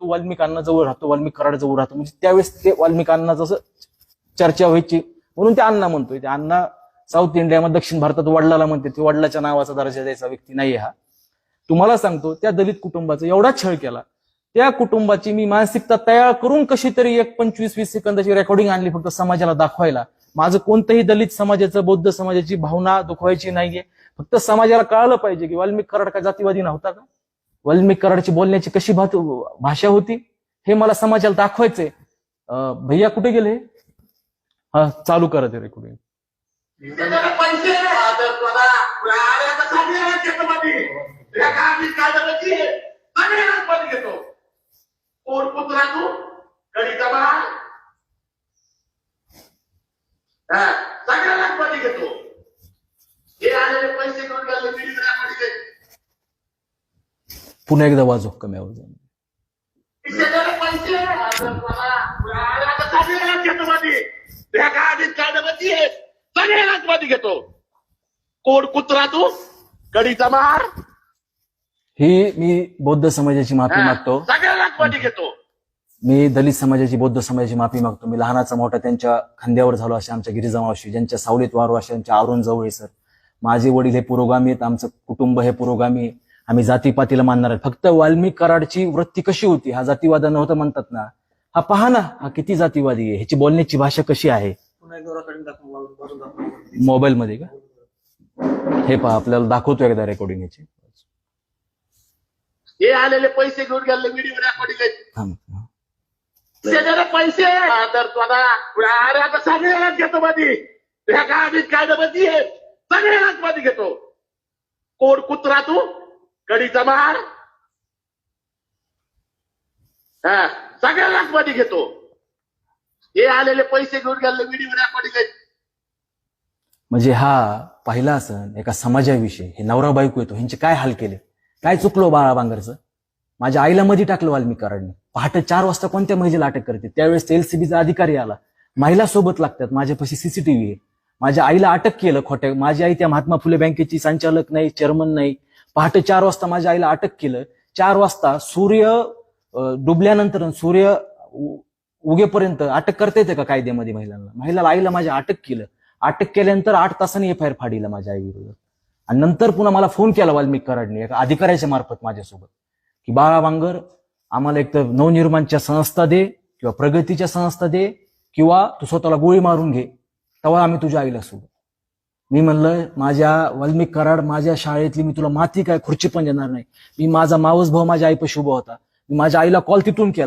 तो वाल्मिकांना जवळ राहतो वाल्मिक कराड जवळ राहतो. म्हणजे त्यावेळेस ते वाल्मिकांना जसं चर्चा व्हायची म्हणून ते अण्णा म्हणतोय. ते अण्णा साऊथ इंडियामध्ये दक्षिण भारतात वडिलाला म्हणते ते वडिलाच्या नावाचा दर्जा द्यायचा व्यक्ती नाही हा. तुम्हाला सांगतो त्या दलित कुटुंबाचा एवढा छळ केला. त्या कुटुंबाची मी मानसिकता तयार करून कशी तरी एक पंचवीस वीस सेकंदाची रेकॉर्डिंग आणली फक्त समाजाला दाखवायला. माझं कोणतंही दलित समाजाचं बौद्ध समाजाची भावना दुखवायची नाहीये. फक्त समाजाला कळालं पाहिजे की वाल्मिक कराड का जातीवादी नव्हता का? वाल्मिक कराडची बोलण्याची कशी भाषा होती हे मला समाजाला दाखवायचंय. भैया कुठे गेले? हा चालू करा ते रेकॉर्डिंग त्याच्याकडे पैसे मध्ये घेतो कोण पुत्रा तू कडी बाळ हा, सगळ्या हात मध्ये घेतो हे आलेले पैसे घेऊन गेले मिळवण्यामध्ये पुन्हा एकदा वाजव कमी आवाज घेतो कोण कुत्रा तू कडीचा मार ही मी बौद्ध समाजाची माफी मागतो. सगळ्या घेतो. मी दलित समाजाची बौद्ध समाजाची माफी मागतो. मी लहानाचा मोठा त्यांच्या खांद्यावर झालो असे आमच्या गिरिजा मावशी ज्यांच्या सावलीत वारू असे आमच्या अरुण जवळ सर. माझे वडील हे पुरोगामी आहेत आमचं कुटुंब हे पुरोगामी. आम्ही जातीपातीला मानणार आहे. फक्त वाल्मिक कराडची वृत्ती कशी होती? हा जातीवाद नव्हतं म्हणतात ना. हा पहा ना हा किती जातीवादी आहे? ह्याची बोलण्याची भाषा कशी आहे? मोबाईल मध्ये का? हे पहा आपल्याला दाखवतो एकदा रेकॉर्डिंग ह्याची हे आलेले पैसे घेऊन गेले व्हिडिओ रेकॉर्डिंग हा. पैसे. अरे आता घेतो आधीच कायद्यामध्ये आहे. सगळे हात मध्ये घेतो. कोण कुत्रा तू? कडीचा मार. हा सगळ्या घेतो. हे आलेले पैसे घेऊन गेले व्हिडिओ रेकॉर्डिंग म्हणजे हा पहिला सण एका समाजाविषयी हे नवरा बायको येतो ह्यांचे काय हाल केले? काय चुकलो बाळा बांगरचं? माझ्या आईला मध्ये टाकलं वाल्मिकारांनी. पहाटे चार वाजता कोणत्या महिलेला अटक करते? त्यावेळेस एलसीबीचा अधिकारी आला. महिला सोबत लागतात माझ्यापाशी सीसीटीव्ही आहे. माझ्या आईला अटक केलं खोट्या माझी आई त्या महात्मा फुले बँकेची संचालक नाही चेअरमन नाही. पहाटे चार वाजता माझ्या आईला अटक केलं. चार वाजता सूर्य डुबल्यानंतर सूर्य उ- उगेपर्यंत अटक करता येते का कायद्यामध्ये महिलांना? महिलाला आईला माझ्या अटक केलं. अटक केल्यानंतर आठ तासांनी एफ आय आर फाडीला माझ्या आईविरोधात आणि नंतर पुन्हा मला फोन केला वाल्मिक कराडने एका अधिकाऱ्याच्या मार्फत माझ्यासोबत की बाळा वांगर आम्हाला एक तर नवनिर्माणच्या संस्था दे किंवा प्रगतीच्या संस्था दे किंवा तू स्वतःला गोळी मारून घे तेव्हा आम्ही तुझ्या आईला सोबत मी म्हणलं माझ्या वाल्मिक कराड माझ्या शाळेतली मी तुला माती काय खुर्ची पण देणार नाही. मी माझा मावस भाऊ माझ्या आईपाशी उभा होता. मी माझ्या आईला कॉल तिथून केला.